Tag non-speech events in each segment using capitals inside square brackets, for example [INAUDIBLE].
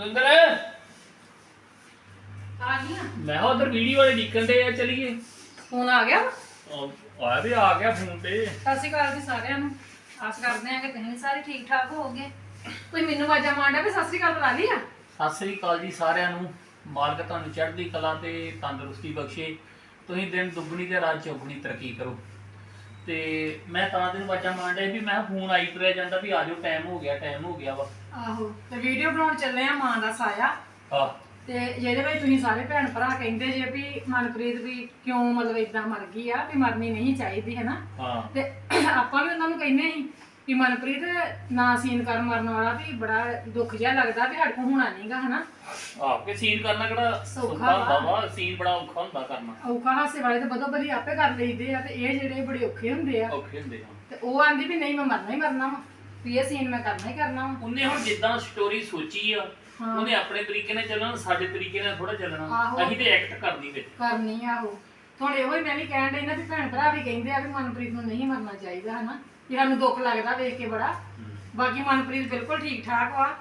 ਦੁੰਦਰ ਆ ਗਈਆਂ? ਮੈਂ ਉਧਰ ਵੀਡੀਓ ਵਾਲੇ ਨਿਕਲ ਦੇ ਆ ਚਲੀਏ। ਫੋਨ ਆ ਗਿਆ ਵਾ? ਉਹ ਆ ਵੀ ਆ ਗਿਆ ਫੋਨ ਤੇ। ਸਤਿ ਸ਼੍ਰੀ ਅਕਾਲ ਜੀ ਸਾਰਿਆਂ ਨੂੰ। ਆਸ ਕਰਦੇ ਹਾਂ ਕਿ ਤੁਸੀਂ ਸਾਰੇ ਠੀਕ ਠਾਕ ਹੋਵੋਗੇ। ਕੋਈ ਮੈਨੂੰ ਆਵਾਜ਼ਾਂ ਮਾਰਦਾ ਵੀ ਸਤਿ ਸ਼੍ਰੀ ਅਕਾਲ ਬੁਲਾ ਲਈ ਆ? ਸਤਿ ਸ੍ਰੀ ਅਕਾਲ ਜੀ ਸਾਰਿਆਂ ਨੂੰ। ਮਾਲਕ ਤੁਹਾਨੂੰ ਚੜ੍ਹਦੀ ਕਲਾ ਤੇ ਤੰਦਰੁਸਤੀ ਬਖਸ਼ੇ। ਤੁਸੀਂ ਦਿਨ ਦੁੱਗਣੀ ਤੇ ਰਾਤ ਚੌਗਣੀ ਤਰੱਕੀ ਕਰੋ। ਤੇ ਮੈਂ ਤਾਂ ਦਿਨ ਵਾਚਾ ਮਾਰਦਾ ਵੀ ਮੈਂ ਫੋਨ ਆਈ ਤੁਰਿਆ ਜਾਂਦਾ ਵੀ ਆਜੋ ਟਾਈਮ ਹੋ ਗਿਆ ਟਾਈਮ ਹੋ ਗਿਆ ਵਾ। ਆਹੋ ਤੇ ਵੀਡੀਓ ਬਣਾਉਣ ਚੱਲੇ ਆ ਮਾਂ ਦਾ ਸਾਇਆ। ਆ ਤੇ ਜਿਹਦੇ ਵਿੱਚ ਤੁਸੀਂ ਸਾਰੇ ਭੈਣ ਭਰਾ ਕਹਿੰਦੇ ਜੇ ਵੀ ਮਨਪ੍ਰੀਤ ਵੀ ਕਿਉਂ ਮਤਲਬ ਇਦਾਂ ਮਰ ਗਈ ਆ ਵੀ ਮਰਨੀ ਨਹੀਂ ਚਾਹੀਦੀ ਹੈ ਨਾ ਹਾਂ। ਤੇ ਆਪਾਂ ਵੀ ਉਹਨਾਂ ਨੂੰ ਕਹਿੰਦੇ ਸੀ ਵੀ ਮਨਪ੍ਰੀਤ ਨਾ ਸੀਨ ਕਰ ਮਰਨ ਵਾਲਾ ਵੀ ਬੜਾ ਦੁੱਖ ਜਿਹਾ ਲੱਗਦਾ ਵੀ ਸਾਡੇ ਕੋਲ ਹੋਣਾ ਨਹੀਂਗਾ ਹਨਾ? ਆ ਕੇ ਸੀਨ ਕਰਨਾ ਕਿਹੜਾ ਸੌਖਾ ਹੁੰਦਾ ਵਾ। ਵਾ ਸੀਨ ਬੜਾ ਔਖਾ ਹੁੰਦਾ ਕਰਨਾ। ਔਖਾ ਹਾਸੇ ਵਾਲੇ ਤਾਂ ਬਦੋ ਬਦੀ ਆਪੇ ਕਰ ਲਈਦੇ ਆ ਤੇ ਇਹ ਜਿਹੜੇ ਬੜੇ ਔਖੇ ਹੁੰਦੇ ਆ। ਔਖੇ ਹੁੰਦੇ ਆ। ਤੇ ਉਹ ਆਂਦੀ ਵੀ ਨਹੀਂ ਮੈਂ ਮਰਨਾ ਹੀ ਮਰਨਾ ਵਾ ਵੀ ਇਹ ਸੀਨ ਮੈਂ ਕਰਨਾ ਹੀ ਕਰਨਾ ਵਾ। ਉਹਨੇ ਹੁਣ ਜਿੱਦਾਂ ਸਟੋਰੀ ਸੋਚੀ ਆ ਹਾਂ। ਉਹਨੇ ਆਪਣੇ ਤਰੀਕੇ ਨਾਲ ਚੱਲਣਾ ਸਾਡੇ ਤਰੀਕੇ ਨਾਲ ਥੋੜਾ ਚੱਲਣਾ। ਆਹੋ। ਅਸੀਂ ਤੇ ਐਕਟ ਕਰਨੀ ਵਿੱਚ ਕਰਨੀ ਆ ਉਹ। ਹੁਣ ਇਹੋ ਹੀ ਮੈਂ ਵੀ ਕਹਿਣ ਡਈ ਨਾ ਵੀ ਭੈਣ ਭਰਾ ਵੀ ਕਹਿੰਦੇ ਆ ਵੀ ਮਨਪ੍ਰੀਤ ਨੂੰ ਨਹੀਂ ਮਰਨਾ ਚਾਹੀਦਾ ਹਨਾ? ਵੀ ਸਾਨੂੰ ਦੁੱਖ ਲੱਗਦਾ ਵੇਖ ਕੇ ਬੜਾ। ਬਾਕੀ ਮਨਪ੍ਰੀਤ ਬਿਲਕੁਲ ਠੀਕ ਠਾਕ ਵਾ।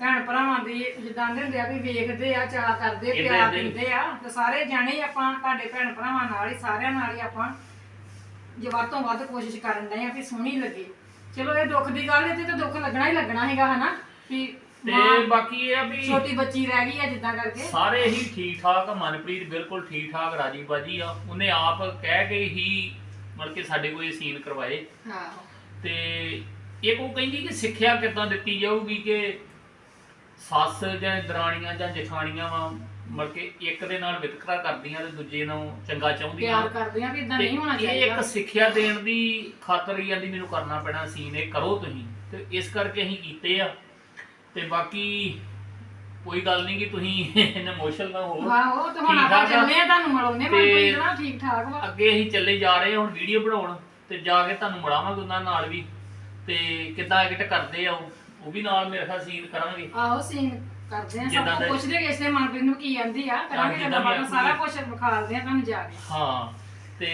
ਭੈਣ ਭਰਾਵਾਂ ਦੀ ਜਿੱਦਾਂ ਦੇ ਹੁੰਦੇ ਆ ਵੀ ਵੇਖਦੇ ਆ ਚਾਹ ਕਰਦੇ ਏਦਾਂ- ਪਿਆਰ ਏਦਾਂ ਹੀ। ਦਿੰਦੇ ਆ। ਤੇ ਸਾਰੇ ਜਾਣੇ ਹੀ ਆਪਾਂ ਤੁਹਾਡੇ ਭੈਣ ਭਰਾਵਾਂ ਨਾਲ ਹੀ ਸਾਰਿਆਂ ਨਾਲ ਹੀ ਆਪਾਂ ਜੇ ਵੱਧ ਤੋਂ ਵੱਧ ਕੋਸ਼ਿਸ਼ ਕਰਨ ਡਏ ਆ ਵੀ ਸੋਹਣੀ ਲੱਗੇ। ਚਲੋ ਇਹ ਦੁੱਖ ਦੀ ਗੱਲ ਇੱਥੇ ਤਾਂ ਦੁੱਖ ਲੱਗਣਾ ਹੀ ਲੱਗਣਾ ਹੈਗਾ ਹਨਾ? ਵੀ ਤੇ ਮਾਂ ਬਾਕੀ ਇਹ ਆ ਵੀ ਛੋਟੀ ਬੱਚੀ ਰਹਿ ਗਈ ਆ ਜਿੱਦਾਂ ਕਰਕੇ। ਸਾਰੇ ਹੀ ਠੀਕ ਠਾਕ ਆ, ਮਨਪ੍ਰੀਤ ਬਿਲਕੁਲ ਠੀਕ ਠਾਕ ਰਾਜੀ ਬਾਜੀ ਆ। ਉਹਨੇ ਆਪ ਕਹਿ ਕੇ ਹੀ ਮਤਲਬ ਕਿ ਸਾਡੇ ਕੋਲ ਇਹ ਸੀਨ ਕਰਵਾਏ। ਹਾਂ। ਤੇ ਇੱਕ ਉਹ ਕਹਿੰਦੀ ਕਿ ਸਿੱਖਿਆ ਕਿੱਦਾਂ ਦਿੱਤੀ ਜਾਊਗੀ ਕਿ ਸੱਸ ਜਾਂ ਦਰਾਣੀਆਂ ਜਾਂ ਜਠਾਣੀਆਂ ਵਾ ਮਤਲਬ ਕਿ ਇੱਕ ਦੇ ਨਾਲ ਵਿਤਕਰਾ ਕਰਦੀਆਂ ਤੇ ਦੂਜੇ ਨੂੰ ਚੰਗਾ ਚਾਹੁੰਦੀਆਂ। ਪਿਆਰ ਕਰਦੇ ਆ ਵੀ ਇਦਾਂ ਤੇ ਨਹੀਂ ਹੋਣਾ ਇਹ ਚਾਹੀਦਾ। ਇੱਕ ਸਿੱਖਿਆ ਦੇਣ ਦੀ ਖਾਤਰ ਹੀ ਜਾਂਦੀ ਮੈਨੂੰ ਕਰਨਾ ਪੈਣਾ ਸੀਨ ਇਹ ਕਰੋ ਤੁਸੀਂ। ਤੇ ਇਸ ਕਰਕੇ ਅਸੀਂ ਕੀਤੇ ਆ। ਤੇ ਬਾਕੀ ਕੋਈ ਗੱਲ ਨਹੀਂ ਕਿ ਤੁਸੀਂ [LAUGHS] ਇਮੋਸ਼ਨਲ ਨਾ ਹੋ ਆਹੋ ਤੇ ਹੁਣ ਠੀਕ ਆਪਾਂ ਠਾਕ ਆ। ਚੱਲੇ ਆ ਤੁਹਾਨੂੰ ਮਿਲਾਉਨੇ ਤੇ- ਮਨਪ੍ਰੀਤ ਨਾਲ ਠੀਕ ਠਾਕ ਵਾ। ਅੱਗੇ ਅਸੀਂ ਚੱਲੇ ਜਾ ਰਹੇ ਹਾਂ ਹੁਣ ਵੀਡੀਓ ਬਣਾਉਣ ਤੇ ਜਾ ਕੇ ਤੁਹਾਨੂੰ ਮਿਲਾਵਾਂਗੇ ਉਹਨਾਂ ਨਾਲ ਵੀ। ਤੇ ਕਿੱਦਾਂ ਐਕਟ ਕਰਦੇ ਆ ਉਹ ਉਹ ਵੀ ਨਾਲ ਮੇਰੇ ਖਿਆਲ ਸੀਨ ਕਰਾਂਗੇ। ਆਹੋ ਸੀਨ ਕਰਦੇ ਆ ਸਭ ਜਿੱਦਾਂ ਕੁਝ ਦੇ- ਪੁੱਛਦੇ ਕਿ ਇਸਨੇ ਮਨਪ੍ਰੀਤ ਨੂੰ ਕੀ ਆਂਦੀ ਆ ਕਰਾਂਗੇ ਜਿੱਦਾਂ ਗੱਲਾਂ ਵੀ ਸਾਰਾ। ਕੁਝ ਵਿਖਾਲਦੇ ਆ ਤੁਹਾਨੂੰ ਜਾ ਕੇ। ਹਾਂ ਤੇ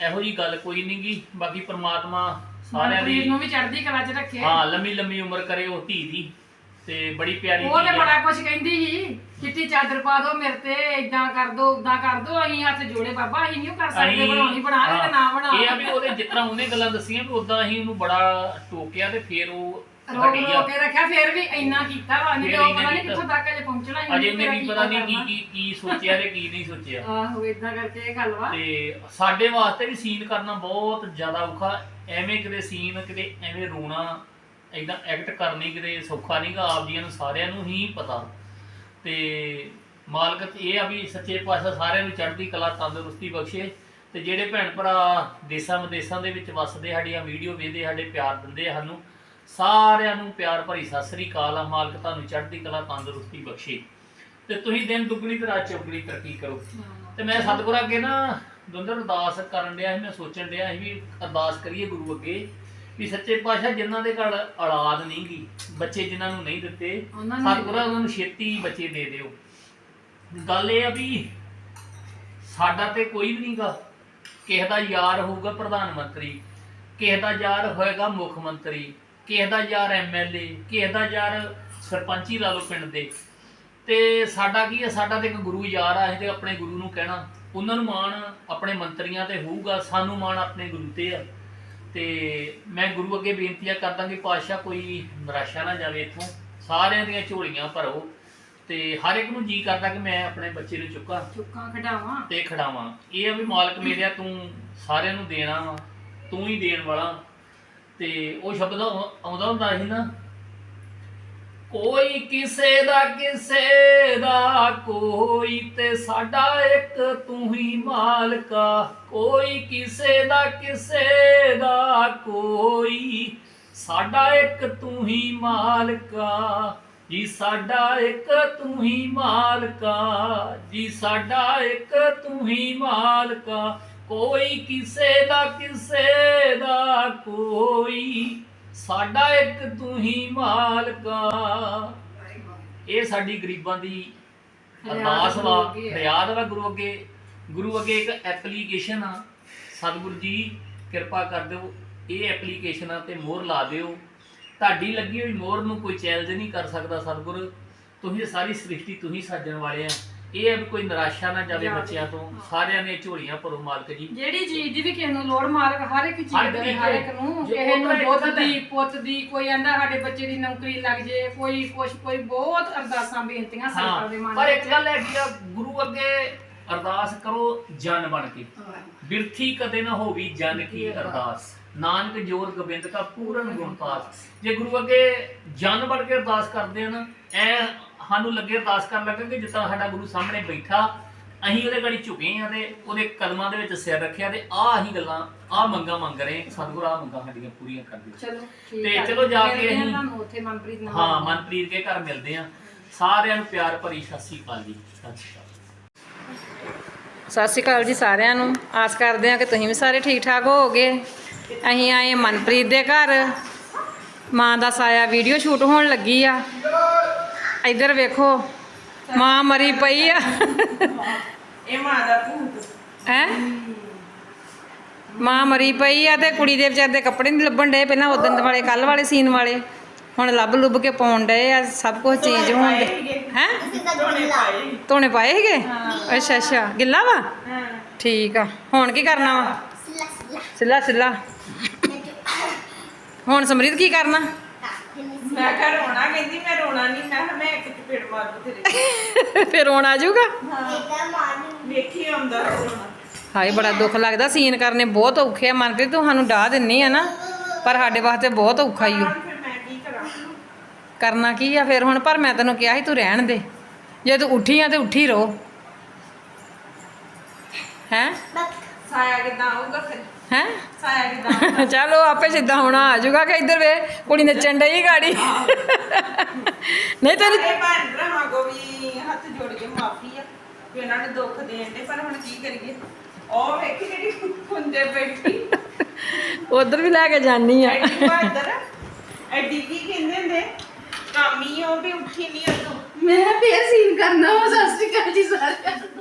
ਇਹੋ ਜੀ ਗੱਲ ਕੋਈ ਨਹੀਂ ਗੀ ਬਾਕੀ ਪ੍ਰਮਾਤਮਾ ਸਾਰਿਆਂ ਮਨਪ੍ਰੀਤ ਦੀ ਨੂੰ ਵੀ ਚੜ੍ਹਦੀ ਕਲਾ 'ਚ ਰੱਖੇ। ਹਾਂ ਲੰਮੀ ਲੰਮੀ ਉਮਰ ਕਰੇ ਉਹ ਧੀ ਦੀ। ਤੇ ਬੜੀ ਪਿਆਰੀ ਉਹ ਤੇ ਆ। ਬੜਾ ਕੁਝ ਕਹਿੰਦੀ ਸੀ ਚਿੱਟੀ ਚਾਦਰ ਪਾ ਦਿਓ ਮੇਰੇ ਤੇ ਇਦਾਂ ਕਰ ਦਿਓ ਉਦਾਂ ਕਰ ਦਿਓ ਅਸੀਂ ਹੱਥ ਜੋੜੇ ਬਾਬਾ ਅਸੀਂ ਨਹੀਂ ਕਰ ਸਕਦੇ ਅਸੀਂ- ਬਣਾਉਣੀ ਬਣਾ ਲੈ ਤੇ ਨਾ ਬਣਾ ਇਹ ਆ ਵੀ ਉਹਦੇ ਜਿਤਨਾ ਉਹਨੇ ਗੱਲਾਂ ਦੱਸੀਆਂ ਵੀ ਉਦਾਂ ਅਸੀਂ ਉਹਨੂੰ ਬੜਾ ਟੋਕਿਆ ਤੇ ਫਿਰ ਉਹ ਰੋਕ ਹਟੀ ਆ ਰੋਕ ਕੇ ਰੱਖਿਆ ਫਿਰ ਵੀ ਇੰਨਾ ਕੀਤਾ ਵਾ ਨਹੀਂ ਤੇ ਫਿਰ ਉਹ ਇੰਨਾ ਪਤਾ ਨਹੀਂ ਕੀਤਾ। ਕਿੱਥੋਂ ਤੱਕ ਅਜੇ ਪਹੁੰਚਣਾ ਸੀ, ਅਜੇ ਉਹਨੇ ਵੀ ਪਤਾ ਨਹੀਂ। ਕੀ ਕੀ ਕੀ ਸੋਚਿਆ ਤੇ ਕੀ ਨਹੀਂ ਸੋਚਿਆ ਆਹੋ ਇਦਾਂ ਕਰਕੇ ਇਹ ਗੱਲ ਵਾ ਤੇ ਸਾਡੇ ਵਾਸਤੇ ਵੀ ਸੀਨ ਕਰਨਾ ਬਹੁਤ ਜ਼ਿਆਦਾ ਔਖਾ ਐਵੇਂ ਕਿਤੇ ਸੀਨ ਕਿਤੇ ਐਵੇਂ ਰੋਣਾ ਏਦਾਂ ਐਕਟ ਕਰਨੀ ਕਿਤੇ ਸੌਖਾ ਨਹੀਂਗਾ ਆਪ ਜੀਆਂ ਨੂੰ ਸਾਰਿਆਂ ਨੂੰ ਹੀ ਪਤਾ। ਤੇ ਮਾਲਕ ਇਹ ਆ ਵੀ ਸੱਚੇ ਪਾਤਸ਼ਾਹ ਸਾਰਿਆਂ ਨੂੰ ਚੜ੍ਹਦੀ ਕਲਾ, ਤੰਦਰੁਸਤੀ ਬਖਸ਼ੇ। ਤੇ ਜਿਹੜੇ ਭੈਣ ਭਰਾ ਦੇਸਾਂ ਵਿਦੇਸਾਂ ਦੇ ਵਿੱਚ ਵੱਸਦੇ, ਸਾਡੀਆਂ ਵੀਡੀਓ ਵੇਖਦੇ, ਸਾਡੇ ਪਿਆਰ ਦਿੰਦੇ ਆ ਸਾਨੂੰ, ਸਾਰਿਆਂ ਨੂੰ ਪਿਆਰ ਭਰੀ ਸਤਿ ਸ੍ਰੀ ਅਕਾਲ ਆ। ਮਾਲਕ ਤੁਹਾਨੂੰ ਚੜ੍ਹਦੀ ਕਲਾ, ਤੰਦਰੁਸਤੀ ਬਖਸ਼ੇ। ਤੇ ਤੁਸੀਂ ਦਿਨ ਦੁੱਗਣੀ ਤੇ ਰਾਤ ਚੌਗਣੀ ਤਰੱਕੀ ਕਰੋ। ਤੇ ਮੈਂ ਸਤਿਗੁਰ ਅੱਗੇ ਨਾ ਦੁੰਦਰ ਅਰਦਾਸ ਕਰਨ ਡਿਆ ਸੀ, ਮੈਂ ਸੋਚਣ ਡਿਆ ਸੀ ਵੀ ਅਰਦਾਸ ਕਰੀਏ ਗੁਰੂ ਅੱਗੇ। ਵੀ ਸੱਚੇ ਪਾਤਸ਼ਾਹ ਜਿਨ੍ਹਾਂ ਦੇ ਘਰ ਔਲਾਦ ਨਹੀਂ ਗੀ ਬੱਚੇ ਜਿਨ੍ਹਾਂ ਨੂੰ ਨਹੀਂ ਦਿੱਤੇ ਉਹਨਾਂ ਨੂੰ ਸਤਿਗੁਰਾਂ ਉਹਨਾਂ ਨੂੰ ਛੇਤੀ ਬੱਚੇ ਦੇ ਦਿਓ। ਗੱਲ ਇਹ ਆ ਵੀ ਸਾਡਾ ਤੇ ਕੋਈ ਵੀ ਨਹੀਂਗਾ। ਕਿਸੇ ਦਾ ਯਾਰ ਹੋਊਗਾ ਪ੍ਰਧਾਨ ਮੰਤਰੀ ਕਿਸੇ ਦਾ ਯਾਰ ਹੋਏਗਾ ਮੁੱਖ ਮੰਤਰੀ ਕਿਸੇ ਦਾ ਯਾਰ ਐਮਐਲਏ ਕਿਸੇ ਦਾ ਯਾਰ ਸਰਪੰਚੀ ਲਾ ਲਓ ਪਿੰਡ ਦੇ। ਤੇ ਸਾਡਾ ਕੀ ਹੈ ਸਾਡਾ ਤੇ ਇੱਕ ਗੁਰੂ ਯਾਰ ਆ ਅਸੀਂ ਤੇ ਆਪਣੇ ਗੁਰੂ ਨੂੰ ਕਹਿਣਾ। ਉਹਨਾਂ ਨੂੰ ਮਾਣ ਆਪਣੇ ਮੰਤਰੀਆਂ ਤੇ ਹੋਊਗਾ ਸਾਨੂੰ ਮਾਣ ਆਪਣੇ ਗੁਰੂ ਤੇ ਆ। ਤੇ ਮੈਂ ਗੁਰੂ ਅੱਗੇ ਬੇਨਤੀਆਂ ਕਰਦਾ ਕਿ ਪਾਤਸ਼ਾਹ ਕੋਈ ਨਿਰਾਸ਼ਾ ਨਾ ਜਾਵੇ ਇੱਥੋਂ। ਸਾਰਿਆਂ ਦੀਆਂ ਝੋਲੀਆਂ ਭਰੋ ਤੇ ਹਰ ਇੱਕ ਨੂੰ ਜੀ ਕਰਦਾ ਕਿ ਮੈਂ ਆਪਣੇ ਬੱਚੇ ਨੂੰ ਚੁੱਕਾਂ ਚੁੱਕਾਂ ਖਡਾਵਾਂ। ਤੇ ਖੜਾਵਾਂ ਇਹ ਆ ਵੀ ਮਾਲਕ ਮੇਰਿਆ ਤੂੰ ਸਾਰਿਆਂ ਨੂੰ ਦੇਣਾ ਵਾ ਤੂੰ ਹੀ ਦੇਣ ਵਾਲਾ। ਤੇ ਉਹ ਸ਼ਬਦ ਆਉ- ਆਉਂਦਾ ਹੁੰਦਾ ਸੀ ਨਾ ਕੋਈ ਕਿਸੇ ਦਾ ਕਿਸੇ ਦਾ, ਕੋਈ ਤੇ ਸਾਡਾ ਇੱਕ ਤੂੰ ਹੀ ਮਾਲਕਾ ਕੋਈ ਕਿਸੇ ਦਾ ਕਿਸੇ ਦਾ, ਕੋਈ ਸਾਡਾ ਇੱਕ ਤੂੰ ਹੀ ਮਾਲਕਾ ਜੀ ਸਾਡਾ ਇੱਕ ਤੂੰ ਹੀ ਮਾਲਕਾ ਜੀ ਸਾਡਾ ਇੱਕ ਤੂੰ ਹੀ ਮਾਲਕਾ ਕੋਈ ਕਿਸੇ ਦਾ ਕਿਸੇ ਦਾ, ਕੋਈ ਸਾਡਾ ਇੱਕ ਤੂੰ ਹੀ ਮਾਲਕਾ ਇਹ ਸਾਡੀ ਗਰੀਬਾਂ ਦੀ ਅਰਦਾਸ ਵਾ। ਫਰਿਆਦ ਵਾ ਗੁਰੂ ਅੱਗੇ। ਗੁਰੂ ਅੱਗੇ ਇੱਕ ਐਪਲੀਕੇਸ਼ਨ ਆ। ਸਤਿਗੁਰੂ ਜੀ ਕਿਰਪਾ ਕਰ ਦਿਓ। ਇਹ ਐਪਲੀਕੇਸ਼ਨਾਂ ਤੇ ਮੋਹਰ ਲਾ ਦਿਓ। ਤੁਹਾਡੀ ਲੱਗੀ ਹੋਈ ਮੋਹਰ ਨੂੰ ਕੋਈ ਚੈਲੰਜ ਨਹੀਂ ਕਰ ਸਕਦਾ ਸਤਿਗੁਰ। ਤੁਸੀਂ ਸਾਰੀ ਸ੍ਰਿਸ਼ਟੀ ਤੁਸੀਂ ਸਾਜਣ ਵਾਲੇ ਆ। ਇਹ ਵੀ ਕੋਈ ਨਿਰਾਸ਼ਾ ਨਾ ਜਾਵੇ ਜਾਵੇ। ਬੱਚਿਆਂ ਤੋਂ। ਸਾਰਿਆਂ ਦੀਆਂ ਝੋਲੀਆਂ ਭਰੋ ਮਾਲਕ ਜੀ। ਜਿਹੜੀ ਚੀਜ਼ ਦੀ ਵੀ ਕਿਸੇ ਨੂੰ ਲੋੜ ਮਾਲਕ ਹਰ ਇੱਕ ਚੀਜ਼ ਦੇ ਹਰ ਇੱਕ ਨੂੰ। ਜੇ ਕਿਸੇ ਨੂੰ ਦੁੱਧ ਇੱਕ ਦੀ ਪੁੱਤ ਦੀ ਕੋਈ ਆਂਦਾ ਸਾਡੇ ਬੱਚੇ ਦੀ ਨੌਕਰੀ ਲੱਗ ਜੇ ਕੋਈ ਕੁਛ ਕੋਈ ਬਹੁਤ ਅਰਦਾਸਾਂ ਬੇਨਤੀਆਂ ਸੰਤਾਂ ਦੇ ਹਾਂ ਮਨ ਪਰ ਇੱਕ। ਗੱਲ ਹੈਗੀ ਆ ਗੁਰੂ ਅੱਗੇ ਅਰਦਾਸ ਕਰੋ ਜਨ ਬਣ ਕੇ। ਬਿਰਥੀ ਕਦੇ ਨਾ ਹੋਵੀ ਜਨ ਕੀ ਅਰਦਾਸ। ਨਾਨਕ ਜੋਰ ਗੋਬਿੰਦ ਕਾ ਪੂਰਨ ਗੁਣ ਪਾਸ ਜੇ ਗੁਰੂ ਅੱਗੇ ਜਨ ਬਣ ਕੇ ਅਰਦਾਸ ਕਰਦੇ ਆ ਨਾ ਐ ਸਾਨੂੰ ਲੱਗੇ ਅਰਦਾਸ ਕਰਨ ਲੱਗੇ ਕਿ ਜਿੱਦਾਂ ਸਾਡਾ ਗੁਰੂ ਸਾਹਮਣੇ ਬੈਠਾ ਅਸੀਂ ਉਹਦੇ ਗਾੜੀ ਝੁਕੇ ਆ ਤੇ ਉਹਦੇ ਕਦਮਾਂ ਦੇ ਵਿੱਚ ਸਿਰ ਰੱਖਿਆ ਤੇ ਆਹ ਹੀ ਗੱਲਾਂ ਆਹ ਮੰਗਾਂ ਮੰਗ ਰਹੇ ਸਤਿਗੁਰ ਆਹ ਮੰਗਾਂ ਸਾਡੀਆਂ ਪੂਰੀਆਂ ਕਰ ਚਲੋ ਠੀਕ ਤੇ ਆ। ਚਲੋ ਜਾ ਕੇ ਆ ਅਸੀਂ- ਤੁਹਾਨੂੰ ਉੱਥੇ ਮਨਪ੍ਰੀਤ ਨਾਲ। ਹਾਂ ਮਨਪ੍ਰੀਤ ਦੇ ਘਰ ਮਿਲਦੇ ਆ ਸਾਰਿਆਂ ਨੂੰ ਪਿਆਰ ਭਰੀ ਸਤਿ ਸ਼੍ਰੀ ਅਕਾਲ ਜੀ। ਸਤਿ ਸ਼੍ਰੀ ਅਕਾਲ। ਸਤਿ ਸ਼੍ਰੀ ਅਕਾਲ ਜੀ ਸਾਰਿਆਂ ਨੂੰ। ਆਸ ਕਰਦੇ ਹਾਂ ਕਿ ਤੁਸੀਂ ਵੀ ਸਾਰੇ ਠੀਕ ਠਾਕ ਹੋਵੋਗੇ। ਅਸੀਂ ਆਏ ਮਨਪ੍ਰੀਤ ਦੇ ਘਰ। ਮਾਂ ਦਾ ਸਾਇਆ ਵੀਡੀਓ ਸ਼ੂਟ ਹੋਣ ਲੱਗੀ ਆ। ਇੱਧਰ ਵੇਖੋ ਮਾਂ ਮਰੀ ਪਈ ਆ। ਇਹ ਮਾਂ ਦਾ ਭੂਤ। ਹੈ? ਮਾਂ ਮਰੀ ਪਈ ਆ ਤੇ ਕੁੜੀ ਦੇ ਵਿਚਾਰ ਦੇ ਕੱਪੜੇ ਨਹੀਂ ਲੱਭਣ ਡਏ ਪਹਿਲਾਂ ਉਦੋਂ ਦੇ ਵਾਲੇ ਕੱਲ ਵਾਲੇ ਸੀਨ ਵਾਲੇ। ਹੁਣ ਲੱਭ ਲੁੱਭ ਕੇ ਪਾਉਣ ਡਏ ਆ ਸਭ ਕੁਝ ਚੇਂਜ ਹੋਣ ਡੇ ਹੈ? ਧੋਣੇ ਪਾਏ ਸੀਗੇ। ਅੱਛਾ ਅੱਛਾ। ਗਿੱਲਾ ਵਾ? ਹਾਂ। ਠੀਕ ਆ। ਹੁਣ ਕੀ ਕਰਨਾ ਵਾ? ਸਿੱਲਾ ਸਿੱਲਾ। ਹੁਣ ਸਮਰੀਤ ਕੀ ਕਰਨਾ? ਮੈਂ ਕਿਹਾ ਰੋਣਾ ਕਹਿੰਦੀ ਮੈਂ ਰੋਣਾ ਨਹੀਂ ਮੈਂ ਕਿਹਾ ਮੈਂ ਇੱਕ ਚਪੇੜ ਮਾਰ ਦੂ ਤੇਰੇ [LAUGHS] ਫਿਰ ਹੁਣ ਆ ਜਾਊਗਾ? ਵੇਖੀ ਆਉਂਦਾ ਰੋਣਾ। ਹਾਏ ਬੜਾ ਦੁੱਖ ਲੱਗਦਾ ਸੀਨ ਕਰਨੇ ਬਹੁਤ ਔਖੇ ਆ। ਮਨਪ੍ਰੀਤ ਤੂੰ ਸਾਨੂੰ ਡਾਹ ਦਿੰਨੀ ਆ ਨਾ ਪਰ ਸਾਡੇ ਵਾਸਤੇ ਬਹੁਤ ਔਖਾ ਹੀ ਓ। ਹੁਣ ਫਿਰ ਮੈਂ ਕੀ ਕਰਾਂ? ਕਰਨਾ ਕੀ ਆ ਫਿਰ ਹੁਣ? ਪਰ ਮੈਂ ਤੈਨੂੰ ਕਿਹਾ ਸੀ ਤੂੰ ਰਹਿਣ ਦੇ। ਜੇ ਤੂੰ ਉੱਠੀ ਆ ਤੇ ਉੱਠੀ ਰਹੋ ਹੈ? ਸਾਇਆ ਕਿਦਾਂ ਆਊਗਾ ਫਿਰ? ਹੈ? ਸਾਇਆ ਕਿਦਾਂ? ਚਲੋ ਆਪੇ ਸਿੱਧਾ ਹੋਣਾ ਆ ਜਾਊਗਾ ਕਿ ਇੱਧਰ ਵੇ ਕੁੜੀ ਨੱਚਣ ਡਈ ਗਾੜੀ। ਨਹੀਂ ਤੈਨੂੰ ਭੈਣ ਭਰਾਵਾਂ ਕੋ ਵੀ ਹੱਥ ਜੋੜ ਕੇ ਮਾਫੀ ਆ ਕਿ ਉਹਨਾਂ ਨੇ ਦੁੱਖ ਦੇਣ ਦੇ ਪਰ ਹੁਣ ਕੀ ਕਰੀਏ? ਉਹ ਵੇਖੀ ਜਿਹੜੀ ਹੁੰਦੇ ਬੈਠੀ। ਉਧਰ ਵੀ ਲੈ ਕੇ ਜਾਨੀ ਆ। ਐਡੀ ਬਹਾਦਰ ਐਡੀ ਕੀ ਕਹਿੰਦੇ ਹੁੰਦੇ? ਕਾਮੀ ਉਹ ਵੀ ਉੱਠੀ ਨਹੀਂ ਉਦੋਂ। ਮੈਂ ਫੇਰ ਸੀਨ ਕਰਨਾ ਵਾ ਸਤਿ ਸ਼੍ਰੀ ਅਕਾਲ ਜੀ ਸਾਰਿਆਂ ਨੂੰ।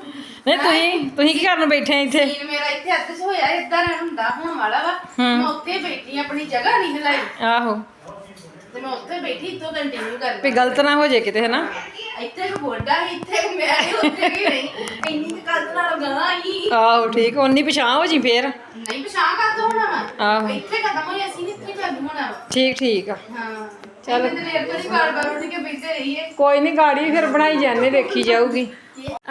ਨਹੀਂ ਤੁਸੀਂ ਤੁਸੀਂ ਕੀ ਕਰਨ ਬੈਠੇ ਇੱਥੇ? ਸੀਨ ਮੇਰਾ ਇੱਥੇ ਅੱਧ 'ਚ ਹੋਇਆ ਇਦਾਂ ਹੁੰਦਾ ਹੋਣ ਵਾਲਾ ਵਾ। ਮੈਂ ਉੱਥੇ ਬੈਠੀ ਆਪਣੀ ਜਗ੍ਹਾ ਨਹੀਂ ਹਿਲਾਈ। ਆਹੋ। ਤੇ ਮੈਂ ਉੱਥੇ ਬੈਠੀ ਇੱਥੋਂ ਕੰਟੀਨਿਊ ਕਰ ਵੀ ਗਲਤ ਨਾ ਹੋ ਜੇ ਕਿਤੇ ਹੈ ਨਾ ਇੱਥੇ ਬੋਡਾ ਸੀ, ਇੱਥੇ ਮੈਂ ਉੱਥੇ ਕੀ ਨਹੀਂ ਇੰਨੀ ਕੱਲ ਨਾਲ ਗਾਂ ਹੀ ਆਹੋ ਠੀਕ ਉਨੀ ਪਛਾਣ ਹੋ ਜੀ ਫੇਰ? ਨਹੀਂ ਪਛਾਣ ਕਰ ਦੋ ਹੋਣਾ ਵਾ? ਆਹੋ। ਇੱਥੇ ਖਤਮ ਹੋਈ ਅਸੀਂ ਨੀ ਇੱਥੇ ਚਾਲੂ ਹੋਣਾ ਵਾ। ਠੀਕ ਠੀਕ ਆ। ਹਾਂ। ਚੱਲ। ਚੱਲ ਤੇ ਇੱਕ ਵਾਰ ਬਾਰ ਉੱਠ ਕੇ ਬੈਠੇ ਰਹੀਏ। ਕੋਈ ਨਹੀਂ ਗਾੜੀ ਫਿਰ ਬਣਾਈ ਜਾਂਦੇ ਵੇਖੀ ਜਾਊਗੀ।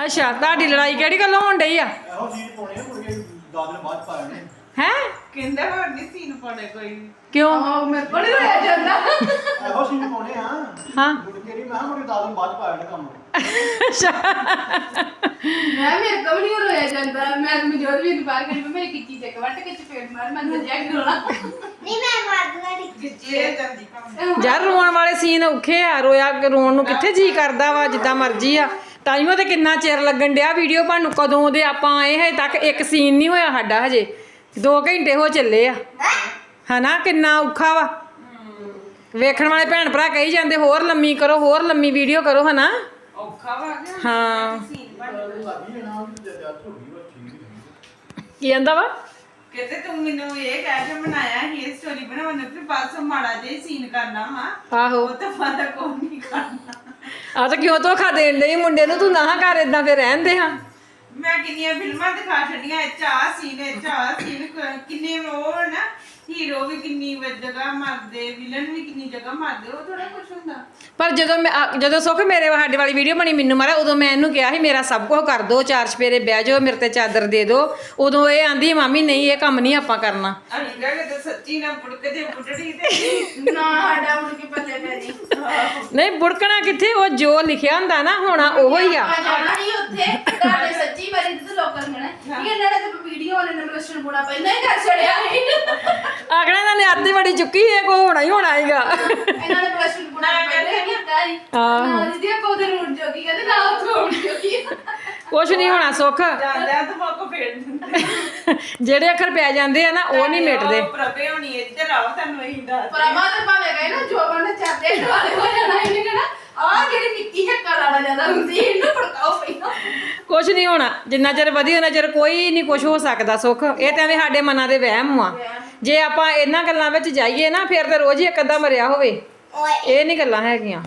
ਅੱਛਾ ਤੁਹਾਡੀ ਲੜਾਈ ਕਿਹੜੀ ਗੱਲੋਂ ਹੋਣ ਡਈ ਆ? ਇਹੋ ਚੀਜ਼ ਪਾਉਣੀ ਆ ਮੁਰਗੇ ਦਸ ਦਿਨ ਬਾਅਦ ਪਾ ਲੈਣੇ ਹੈ? ਕਹਿੰਦਾ ਹੋਰ ਨਹੀਂ ਸੀਨ ਪਾਉਣੇ ਕੋਈ। ਵੀ ਕਿਉਂ? ਆਹ ਮੇਰੇ ਕੋਲ ਨੀ ਹੋਇਆ ਜਾਂਦਾ। ਇਹੋ ਚੀਜ਼ ਪਾਉਣੇ ਆ। ਹਾਂ। ਮੁੜ ਕੇ ਨਹੀਂ ਮੈਂ ਕਿਹਾ ਮੁਰਗੇ ਦਸ ਦਿਨ ਬਾਅਦ ਪਾ ਲੈਣੇ ਕੰਮ। ਮੈਂ ਮੇਰੇ ਕੋਲ ਨਹੀਂ ਹੋਇਆ ਜਾਂਦਾ। ਮੈਂ ਮਜੋਰ ਵੀ ਬਾਹਰ ਗਈ ਮੈਂ ਮੇਰੀ ਕਿੱਚੀ ਚੱਕ ਵੱਟ ਕੇ ਚਪੇੜ ਮਾਰ ਮੈਂ ਨਜਿਆ ਗੋਲਾ ਨਹੀਂ ਮੈਂ ਮਾਰ ਦੂੰਗਾ ਠੀਕ ਜੇ ਜਾਂਦੀ ਕੰਮ ਯਾਰ ਰੋਣ ਵਾਲੇ ਸੀਨ ਔਖੇ ਆ ਰੋਇਆ ਰੋਣ ਨੂੰ ਕਿੱਥੇ ਜੀ ਕਰਦਾ ਵਾ ਜਿੱਦਾਂ ਮਰਜ਼ੀ ਆ। ਤਾਈਓ ਤੇ ਕਿੰਨਾ ਚਿਰ ਲੱਗਣ ਡਿਆ ਵੀਡੀਓ ਬਣ ਨੂੰ ਕਦੋਂ ਦੇ ਆਪਾਂ ਆਏ ਹਜੇ ਤੱਕ ਇੱਕ ਸੀਨ ਨਹੀਂ ਹੋਇਆ ਸਾਡਾ ਹਜੇ। 2 ਘੰਟੇ ਹੋ ਚੱਲੇ ਆ। ਹਨਾ ਕਿੰਨਾ ਔਖਾ ਵਾ। ਵੇਖਣ ਵਾਲੇ ਭੈਣ ਭਰਾ ਕਹੀ ਜਾਂਦੇ ਹੋਰ ਲੰਮੀ ਕਰੋ ਹੋਰ ਲੰਮੀ ਵੀਡੀਓ ਕਰੋ ਹਨਾ। ਔਖਾ ਵਾ ਹਾਂ। ਕੀ ਕਹਿੰਦਾ ਵਾ? ਕਹਿੰਦੇ ਤੂੰ ਮੈਨੂੰ ਇਹ ਕਹਿ ਕੇ ਬਣਾਇਆ ਸੀ ਇਹ ਸਟੋਰੀ ਬਣਾਉਣ ਤੇ ਬਸ ਮਾੜਾ ਜਿਹਾ ਸੀਨ ਕਰਨਾ ਵਾ। ਆਹੋ। ਉਹ ਤਾਂ ਬਾਅਦ ਕੋਈ ਨਹੀਂ ਕਰਨਾ। ਆ ਤਾਂ ਕਿਉਂ ਧੋਖਾ ਦੇਣ ਲਈ ਮੁੰਡੇ ਨੂੰ? ਤੂੰ ਨਾ ਕਰ ਇਦਾਂ ਫਿਰ ਰਹਿੰਦੇ ਹਾਂ। ਮੈਂ ਕਿੰਨੀਆਂ ਫਿਲਮਾਂ ਦਿਖਾ ਛੱਡੀਆਂ ਇਹ ਚਾਹ ਸੀਨ ਇਹ ਚਾਹ ਸੀਨ ਕਿੰਨੇ ਉਹ ਨਾ ਹੀਰੋ ਵੀ ਕਿੰਨੀ ਵ- ਜਗ੍ਹਾ ਮਰਦੇ ਵਿਲਨ ਵੀ ਕਿੰਨੀ ਜਗ੍ਹਾ ਮਰਦੇ ਉਹ ਥੋੜਾ ਕੁਝ ਹੁੰਦਾ। ਪਰ ਜਦੋਂ ਮੈਂ ਆ- ਜਦੋਂ ਸੁੱਖ ਮੇਰੇ ਸਾਡੇ ਵਾਲੀ ਵੀਡੀਓ ਬਣੀ ਮੈਨੂੰ ਮਾਰਾ ਉਦੋਂ ਮੈਂ ਇਹਨੂੰ ਕਿਹਾ ਸੀ ਮੇਰਾ ਸਭ ਕੁਝ ਕਰ ਦੋ ਚਾਰ ਚਪੇਰੇ ਬਹਿ ਜਾਓ ਮੇਰੇ ਤੇ ਚਾਦਰ ਦੇ ਦਿਓ ਉਦੋਂ ਇਹ ਆਂਦੀ ਮਾਮੀ ਨਹੀਂ ਇਹ ਕੰਮ ਨਹੀਂ ਆਪਾਂ ਕਰਨਾ। ਅਸੀਂ ਕਹਾਂ ਕਿ ਸੱਚੀ ਨਾ ਪੁੜਕਦੇ ਪੁੱਟੜੀ ਤੇ। ਨਾ ਸਾਡਾ ਮੁੜ ਕੇ ਪੱਲੇ ਪੈ ਜੀ ਨਹੀਂ ਬੁੜਕਣਾ ਕਿੱਥੇ? ਉਹ ਜੋ ਲਿਖਿਆ ਹੁੰਦਾ ਨਾ ਹੋਣਾ ਉਹੋ ਹੀ ਆ। ਆਪਾਂ ਜਾਣਾ ਹੀ ਉੱਥੇ। ਤੁਹਾਡੇ ਸੱਚੀ ਵਾਰੀ ਤੇ ਲੋਕਾਂ ਨੇ ਕਹਿਣਾ ਇਹ ਇਹਨਾਂ ਨੇ ਤੇ ਵੀਡੀਓ ਵਾਲੇ ਨੇ ਮਲਸ਼ਨ ਬੁਣਾ ਪਹਿਲਾਂ ਹੀ ਕਰ ਛੜਿਆ ਸੀ। ਆਖਣਾ ਇਹਨਾਂ ਨੇ ਬੜੀ ਚੁੱਕੀ ਹੈ ਕੋ ਹੋਣਾ ਹੀ ਹੋਣਾ ਹੈਗਾ। ਇਹਨਾਂ ਨੇ ਮਲਸ਼ਨ ਬੁਣਾ ਪਹਿਲਾਂ ਹੀ ਕੀਤਾ ਸੀ। ਆਹੋ। ਨਾ ਦੀਦੀ ਆਪਾਂ ਉਹਦੇ ਰੂਟ ਜੋਗੀ ਕਹਿੰਦੇ ਨਾ ਉਹ ਰੂਟ ਜੋਗੀ ਕੁਛ ਨਹੀਂ ਹੋਣਾ ਸੁੱਖ। ਜਾਂਦਿਆਂ ਤਾਂ ਮੌਕਾ ਫੇਰ ਦਿੰਦੇ ਜਿਹੜੇ ਅੱਖਰ ਪੈ ਜਾਂਦੇ ਆ ਨਾ ਉਹ ਨਹੀਂ ਮਿਟਦੇ। ਪ੍ਰਭੇ ਹੋਣੀ ਇੱਧਰ ਆਓ ਤੁਹਾਨੂੰ ਇਹੀ ਦੱਸ ਪਰਮਾ ਤੇ ਭਾਵੇਂ ਗਏ ਨਾ ਜੋ ਬੰਦੇ ਚਾਹਤੇ ਵਾਲੇ ਹੋ ਜਾਣਾ ਇਹਨੇ ਕਹਿਣਾ ਆ ਜਿਹੜੀ ਨਿੱਕੀ ਹੈ ਕਲਾੜਾ ਜ਼ਿਆਦਾ ਹੁੰਦੀ ਇਹਨੂੰ ਭੜਕਾਓ ਪਹਿਲਾਂ। ਕੁਛ ਨਹੀਂ ਹੋਣਾ। ਜਿੰਨਾ ਚਿਰ ਵਧੀ ਉਹਨਾਂ ਚਿਰ ਕੋਈ ਨਹੀਂ ਕੁਛ ਹੋ ਸਕਦਾ ਸੁੱਖ। ਇਹ ਤਾਂ ਐਵੇਂ ਸਾਡੇ ਮਨਾਂ ਦੇ ਵਹਿਮ ਆ। ਜੇ ਆਪਾਂ ਇਹਨਾਂ ਗੱਲਾਂ ਵਿੱਚ ਜਾਈਏ ਨਾ ਫਿਰ ਤਾਂ ਰੋਜ਼ ਹੀ ਇੱਕ ਅੱਧਾ ਮਰਿਆ ਹੋਵੇ। ਇਹ ਨਹੀਂ ਗੱਲਾਂ ਹੈਗੀਆਂ।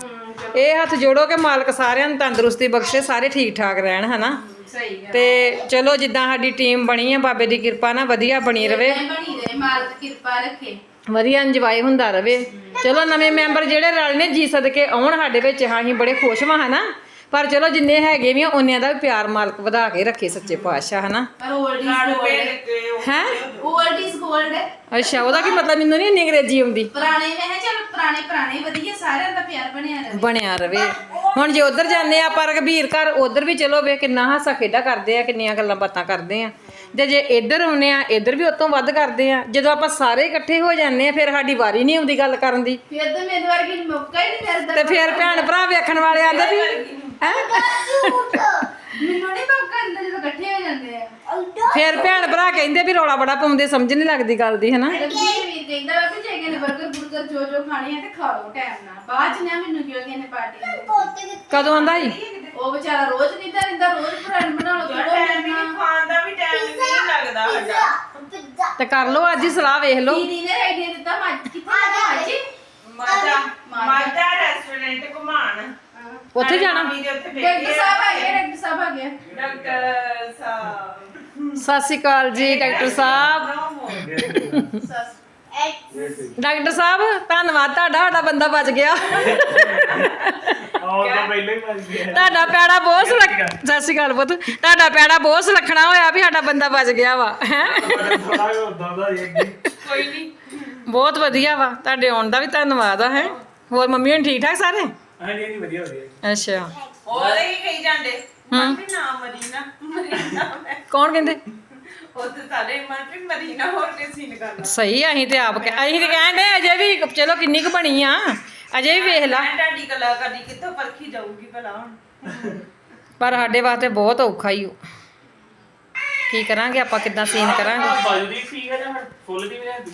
ਇਹ ਹੱਥ ਜੋੜੋ ਕਿ ਮਾਲਕ ਸਾਰਿਆਂ ਨੂੰ ਤੰਦਰੁਸਤੀ ਬਖਸ਼ੇ ਸਾਰੇ ਠੀਕ ਠਾਕ ਰਹਿਣ ਹਨਾ? ਸਹੀ ਤੇ ਚਲੋ ਜਿੱਦਾਂ ਸਾਡੀ ਟੀਮ ਬਣੀ ਹੈ ਬਾਬੇ ਦੀ ਕਿਰਪਾ ਨਾਲ ਵਧੀਆ ਬਣੀ ਰਵੇ। ਬਣੀ ਰਹੇ ਮਾਲਕ ਕਿਰਪਾ ਰੱਖੇ। ਵਧੀਆ ਇੰਜੋਏ ਹੁੰਦਾ ਰਵੇ। ਚਲੋ ਨਵੇਂ ਮੈਂਬਰ ਜਿਹੜੇ ਰਲ ਨੇ ਜੀ ਸਦਕੇ ਆਉਣ ਸਾਡੇ ਵਿੱਚ ਹਾਂ ਅਸੀਂ ਬੜੇ ਖੁਸ਼ ਹਾਂ ਹਨਾ? ਪਰ ਚਲੋ ਜਿੰਨੇ ਹੈਗੇ ਵੀ ਆ, ਦਾ ਵੀ ਪਿਆਰ ਮਾਲਕ ਵਧਾ ਕੇ ਰੱਖੇ ਸੱਚੇ ਪਾਤਸ਼ਾਹ ਹਨਾ? ਪਰ 올ਡ ਲੜ ਇਜ਼ ਪੇੜ ਗੋਲਡ ਕੇ ਉਹ ਹੈ? 올ਡ ਇਜ਼ ਗੋਲਡ ਅੱਛਾ ਉਹਦਾ ਕੀ ਮਤਲਬ ਮੈਨੂੰ ਨਹੀਂ ਇੰਨੀ ਅੰਗਰੇਜ਼ੀ ਆਉਂਦੀ? ਪੁਰਾਣੇ ਮੈਂ ਕਿਹਾ ਚਲ ਪੁਰਾਣੇ ਪੁਰਾਣੇ ਵਧੀਆ ਸਾਰਿਆਂ ਦਾ ਪਿਆਰ ਬਣਿਆ ਰਹੇ। ਬਣਿਆ ਰਵੇ ਹੁਣ ਜੇ ਉਧਰ ਜਾਂਦੇ ਆ ਆਪਾਂ ਰਘਬੀਰ ਘਰ ਉਧਰ ਵੀ ਚਲੋ ਵੇ ਕਿੰਨਾ ਹਾਸਾ ਖੇਡਾ ਕਰਦੇ ਆ ਕਿੰਨੀਆਂ ਗੱਲਾਂ ਬਾਤਾਂ ਕਰਦੇ ਆ। ਤੇ ਜੇ ਇੱਧਰ ਆਉਨੇ ਆ ਇੱਧਰ ਵੀ ਉਤੋਂ ਵੱਧ ਕਰਦੇ ਆ। ਜਦੋਂ ਆਪਾਂ ਸਾਰੇ ਇਕੱਠੇ ਹੋ ਜਾਂਦੇ ਆ ਫਿਰ ਸਾਡੀ ਵਾਰੀ ਨਹੀਂ ਆਉਂਦੀ ਗੱਲ ਕਰਨ ਦੀ। ਫਿਰ ਤਾਂ ਮੇਰੇ ਵਰਗੀ ਮੌਕਾ ਹੀ ਨਹੀਂ ਮਿਲਦਾ। ਤੇ ਫਿਰ ਭੈਣ ਭਰਾ ਵੇਖਣ ਵਾਲੇ ਆਂਦੇ ਵੀ ਹੈ? ਮੈਨੂੰ ਨਹੀਂ ਮੌਕਾ ਮਿਲਦਾ ਜਦੋਂ ਇਕੱਠੇ ਹੋ ਜਾਂਦੇ ਆ। ਫਿਰ ਭੈਣ ਭਰਾ ਕਹਿੰਦੇ ਵੀ ਰੌਲਾ ਬੜਾ ਪਾਉਂਦੇ ਸਮਝ ਨਹੀਂ ਲੱਗਦੀ ਗੱਲ ਦੀ ਹਨਾ? ਤੇ ਵੀਰ ਵੀਰ ਕਹਿੰਦਾ ਵਾ ਵੀ ਜੇ ਕਿਸੇ ਨੇ 버ਗਰ ਬੁਰਗਰ ਜੋ ਜੋ ਖਾਣੇ ਆ ਤੇ ਖਾ ਲਓ ਟਾਈਮ ਨਾਲ। ਬਾਅਦ ਚ ਨਾ ਮੈਨੂੰ ਕਿਉਂ ਕਹਿੰਦੇ ਪਾਰਟੀ ਦੇ ਕਦੋਂ ਆਂਦਾ ਸੀ? ਉਹ ਵਿਚਾਰਾ ਰੋਜ਼ ਨਹੀਂ ਤਾਂ ਰਹਿੰਦਾ ਰੋਜ਼ ਫਰੈਂਡ ਬਣਾ ਲਓ ਥੋੜਾ ਟਾਈਮ ਹੀ ਨਹੀਂ ਖਾਣ ਦਾ ਵੀ ਟਾਈਮ ਨਹੀਂ ਲੱਗਦਾ ਹੈਗਾ। ਪਿੱਜ਼ਾ ਤੇ ਕਰ ਲਓ ਅੱਜ ਹੀ ਸਲਾਹ ਵੇਖ ਲਓ। ਦੀਦੀ ਨੇ ਆਈਡੀਆ ਦਿੱਤਾ ਮੱਝ ਕਿੱਥੇ ਲੱਗਾ ਮੱਝ ਮਾਜਾ ਮਾਜਾ ਰੈਸਟੋਰੈਂਟ ਘੁਮਾਣ। ਉੱਥੇ ਜਾਣਾ? ਮੰਮੀ ਦੇ ਉੱਥੇ ਡਾਕਟਰ ਬੈਠੇ ਸਾਹਿਬ ਆ ਗਏ ਡਾਕਟਰ ਸਾਹਿਬ ਆ ਗਏ। ਡਾਕਟਰ ਸਾਹਿਬ। ਸਤਿ ਸ਼੍ਰੀ ਅਕਾਲ ਜੀ ਡਾਕਟਰ ਸਾਹਿਬ। ਸੱਸ ਡਾਕਟਰ ਸਾਹਿਬ ਧੰਨਵਾਦ ਤੁਹਾਡਾ ਸਾਡਾ ਬੰਦਾ ਬਚ ਗਿਆ। ਆਉਣ ਤੋਂ ਪਹਿਲਾਂ ਹੀ ਮਰ ਗਿਆ। ਤੁਹਾਡਾ ਪੈੜਾ ਬਹੁਤ ਸੁਲੱਖ ਸਤਿ ਸ਼੍ਰੀ ਅਕਾਲ ਪੁੱਤ। ਤੁਹਾਡਾ ਪੈੜਾ ਬਹੁਤ ਸੁਲੱਖਣਾ ਹੋਇਆ ਵੀ ਸਾਡਾ ਬੰਦਾ ਬਚ ਗਿਆ ਵਾ। ਹੈਂ? ਥੋੜਾ ਜਿਹਾ ਉਦਾਂ ਦਾ ਇੱਕ ਕੋਈ ਨਹੀਂ। ਬਹੁਤ ਵਧੀਆ ਵਾ। ਤੁਹਾਡੇ ਆਉਣ ਦਾ ਵੀ ਧੰਨਵਾਦ ਆ ਹੈ? ਹੋਰ ਮੰਮੀ ਹੁਣ ਠੀਕ ਠਾਕ ਸਾਰੇ? ਹਾਂਜੀ ਹਾਂਜੀ ਵਧੀਆ ਵਧੀਆ। ਅੱਛਾ। ਉਹਦੇ ਹੀ ਕਹੀ ਜਾਂਦੇ ਮੰਮੀ ਨਾ ਮਰੀਨਾ ਮਰੀਨਾ ਮੈਂ। ਕੌਣ ਕਹਿੰਦੇ? ਹੋਰ ਸੀਨ ਕਰਨਾ। ਸਹੀ ਅਸੀਂ ਤੇ ਆਪ ਕਹਿ- ਅਸੀਂ ਤੇ ਕਹਿੰਦੇ ਅਜੇ ਵੀ ਚਲੋ ਕਿੰਨੀ ਕੁ ਬਣੀ ਆ ਅਜੇ ਵੀ ਵੇਖ ਲਾ। ਮੈਂ ਤੁਹਾਡੀ ਕਲਾਕਾਰੀ ਕਿੱਥੋਂ ਪਰਖੀ ਜਾਊਗੀ ਭਲਾ ਹੁਣ? ਪਰ ਸਾਡੇ ਵਾਸਤੇ ਬਹੁਤ ਔਖਾ ਹੀ ਉਹ ਕੀ ਕਰਾਂਗੇ ਆਪਾਂ ਕਿੱਦਾਂ ਸੀਨ ਕਰਾਂਗੇ? ਬਾਜੂ ਦੀ ਠੀਕ ਹੈ ਜਾਂ ਫੁੱਲ ਦੀ ਵੀ ਰਹਿੰਦੀ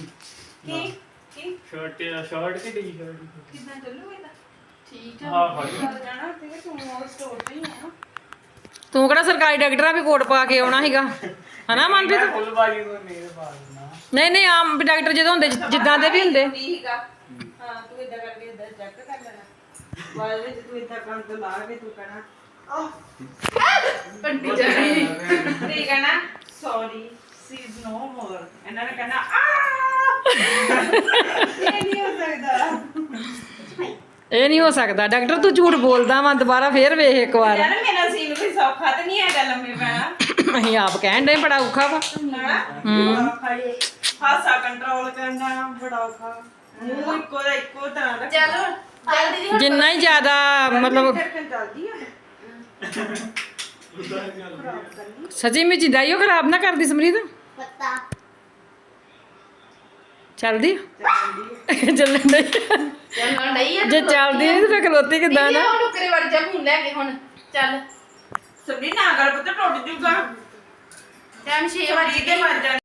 ਕੀ? ਕੀ? ਸ਼ਰਟ ਸ਼ਰਟ ਤੇ ਟੀ ਸ਼ਰਟ ਕਿਦਾਂ ਚੱਲੂ ਇਹਦਾ? ਠੀਕ ਹਾਂ ਹਾਂ ਚੱਲ ਜਾਣਾ ਤੇ ਤੂੰ ਉਹ ਸਟੋਰ ਤੇ ਹੀ ਆ। ਤੂੰ ਕਿਹੜਾ ਸਰਕਾਰੀ ਡਾਕਟਰਾਂ ਵੀ ਕੋਟ ਪਾ ਕੇ ਆਉਣਾ ਸੀਗਾ? ਹਨਾ ਮਨਪ੍ਰੀਤ? ਮੈਂ ਫੁੱਲ ਬਾਜੂ ਤੋਂ ਮੇਰੇ ਪਾ ਦਿੰਦਾ ਨਹੀਂ ਨਹੀਂ ਆਮ ਡਾਕਟਰ ਜਦੋਂ ਹੁੰਦੇ ਜਿ- ਜਿੱਦਾਂ ਦੇ ਵੀ ਹੁੰਦੇ। ਠੀਕ ਆ ਹਾਂ ਤੂੰ ਇਦਾਂ ਕਰਕੇ ਇਦਾਂ ਚੈੱਕ ਕਰ ਲੈਣਾ। ਬਾਅਦ ਵਿੱਚ ਤੂੰ ਇਦਾਂ ਕੰਮ ਤੋਂ ਲਾ ਕੇ ਤੂੰ ਕਹਿਣਾ ਪੰਡੀ ਜਾਣੀ। ਠੀਕ ਹੈ ਨਾ ਸੌਰੀ ਸੀ ਇਜ਼ ਨੋ ਮੋਰ ਇਹਨਾਂ ਨੇ ਕਹਿਣਾ ਆ [LAUGHS] ਇਹ ਨਹੀਂ ਹੋ ਸਕਦਾ। ਇਹ ਨਹੀਂ ਹੋ ਸਕਦਾ। ਡਾਕਟਰ ਤੂੰ ਝੂਠ ਬੋਲਦਾ ਵਾ ਦੁਬਾਰਾ ਫੇਰ ਵੇਖ ਇੱਕ ਵਾਰ। ਯਾਰ ਮੇਰਾ ਸੀਨ ਕੋਈ ਸੌਖਾ ਤੇ ਨਹੀਂ ਹੈਗਾ ਲੰਮੇ ਪੈਣਾ। ਅਸੀਂ ਆਪ ਕਹਿਣ ਦੇ ਬੜਾ ਔਖਾ ਵਾ। ਈ। ਹਾਸਾ ਕੰਟਰੋਲ ਕਰਨਾ ਬੜਾ ਔਖਾ। ਮੂੰਹ ਇੱਕੋ ਦਾ ਇੱਕੋ ਤਰ੍ਹਾਂ ਦਾ ਚਲੋ ਜਲਦੀ ਦੀ ਜਿੰਨਾ ਹੀ ਜ਼ਿਆਦਾ ਮਤਲਬ ਚੱਲਦੀ ਆ। ਸੱਚੀ ਵਿੱਚ ਜਿਦਾਈਓ ਖਰਾਬ ਨਾ ਕਰਦੀ ਸਮਰੀਤ? ਪਤਾ। ਚੱਲਦੀ ਚੱਲਣ ਡਈ ਚੱਲਣ ਨਹੀਂ ਜੇ ਚੱਲਦੀ ਨਹੀਂ ਤਾਂ ਖਲੋਤੀ ਕਿੱਦਾਂ ਨਾ? ਉਹ ਟੁਕਰੇ ਵੜ ਜਾ ਮੂੰਹ ਲੈ ਕੇ ਹੁਣ। ਚੱਲ। ਸਬਰੀ ਨਾ ਕਰ ਪੁੱਤ ਟੁੱਟ ਜੂਗਾ। ਟਾਈਮ 6 ਵਜੇ ਮਰ ਜਾ